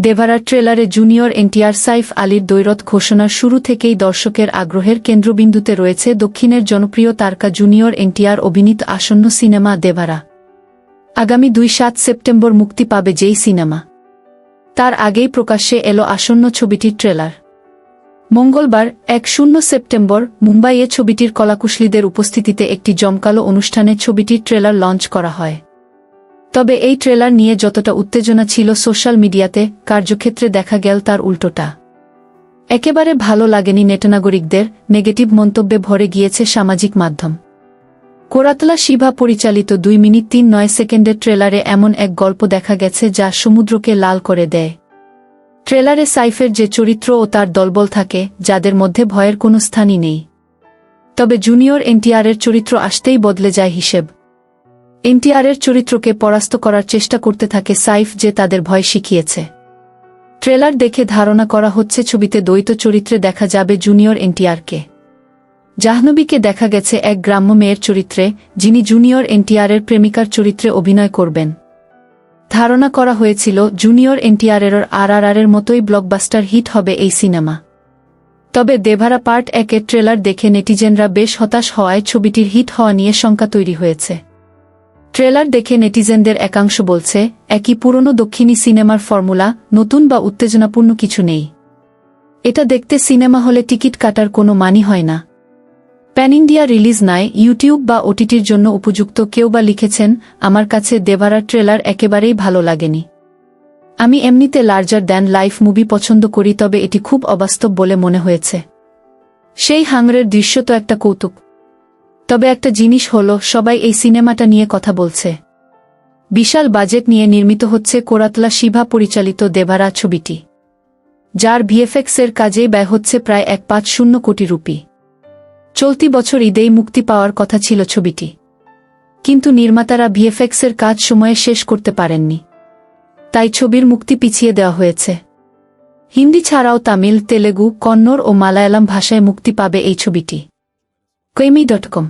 দেভারার ট্রেলারে junior NTR Saif আলীর দৈরত ঘোষণার শুরু থেকেই দর্শকের আগ্রহের কেন্দ্রবিন্দুতে রয়েছে দক্ষিণের জনপ্রিয় তারকা জুনিয়র এনটিআর অভিনীত আসন্ন সিনেমা দেভারা। আগামী দুই সাত সেপ্টেম্বর মুক্তি পাবে যেই সিনেমা। তার আগেই প্রকাশ্যে এলো আসন্ন ছবিটির ট্রেলার। মঙ্গলবার, এক শূন্য সেপ্টেম্বর, মুম্বাইয়ে ছবিটির কলাকুশলীদের উপস্থিতিতে একটি জমকালো অনুষ্ঠানে ছবিটির ট্রেলার লঞ্চ করা হয়। তবে এই ট্রেলার নিয়ে যতটা উত্তেজনা ছিল সোশ্যাল মিডিয়াতে, কার্যক্ষেত্রে দেখা গেল তার উল্টোটা। একেবারে ভালো লাগেনি নেটনাগরিকদের, নেগেটিভ মন্তব্যে ভরে গিয়েছে সামাজিক মাধ্যম। কোরাতলা শিভা পরিচালিত দুই মিনিট তিন নয় সেকেন্ডের ট্রেলারে এমন এক গল্প দেখা গেছে যা সমুদ্রকে লাল করে দেয়। ট্রেলারে সাইফের যে চরিত্র ও তার দলবল থাকে, যাদের মধ্যে ভয়ের কোনো স্থানই নেই। তবে জুনিয়র এনটিআরের চরিত্র আসতেই বদলে যায় হিসেব। এনটিআরের চরিত্রকে পরাস্ত করার চেষ্টা করতে থাকে সাইফ যে তাদের ভয় শিখিয়েছে। ট্রেলার দেখে ধারণা করা হচ্ছে ছবিতে দ্বৈত চরিত্রে দেখা যাবে জুনিয়র এনটিআরকে। জাহ্নবীকে দেখা গেছে এক গ্রাম্য মেয়ের চরিত্রে, যিনি জুনিয়র এনটিআরের প্রেমিকার চরিত্রে অভিনয় করবেন। ধারণা করা হয়েছিল, জুনিয়র এনটিআরের আর এর মতোই ব্লকবাস্টার হিট হবে এই সিনেমা। তবে দেভারা পার্ট একের ট্রেলার দেখে নেটিজেনরা বেশ হতাশ হওয়ায় ছবিটির হিট হওয়া নিয়ে শঙ্কা তৈরি হয়েছে। ট্রেলার দেখে নেটিজেনদের একাংশ বলছে, একই পুরনো দক্ষিণী সিনেমার ফর্মুলা, নতুন বা উত্তেজনাপূর্ণ কিছু নেই। এটা দেখতে সিনেমা হলে টিকিট কাটার কোনো মানি হয় না। প্যান ইন্ডিয়া রিলিজ নয় ইউটিউব বা ওটিটির জন্য উপযুক্ত কেউ বা লিখেছেন, আমার কাছে দেভারার ট্রেলার একেবারেই ভালো লাগেনি। আমি এমনিতে লার্জার দ্যান লাইফ মুভি পছন্দ করি, তবে এটি খুব অবাস্তব বলে মনে হয়েছে। সেই হাংরের দৃশ্য তো একটা কৌতুক। তবে একটা জিনিস হল, সবাই এই সিনেমাটা নিয়ে কথা বলছে। বিশাল বাজেট নিয়ে নির্মিত হচ্ছে কোরাতলা শিভা পরিচালিত দেভারা ছবিটি। যার ভিএফএক্সের কাজেই ব্যয় হচ্ছে প্রায় এক পাঁচ শূন্য কোটি রুপি। চলতি বছর ঈদেই মুক্তি পাওয়ার কথা ছিল ছবিটি। কিন্তু নির্মাতারা ভিএফএক্সের কাজ সময়ে শেষ করতে পারেননি। তাই ছবির মুক্তি পিছিয়ে দেওয়া হয়েছে। হিন্দি ছাড়াও তামিল, তেলেগু, কন্নড় ও মালায়ালাম ভাষায় মুক্তি পাবে এই ছবিটি। Koimoi dot com.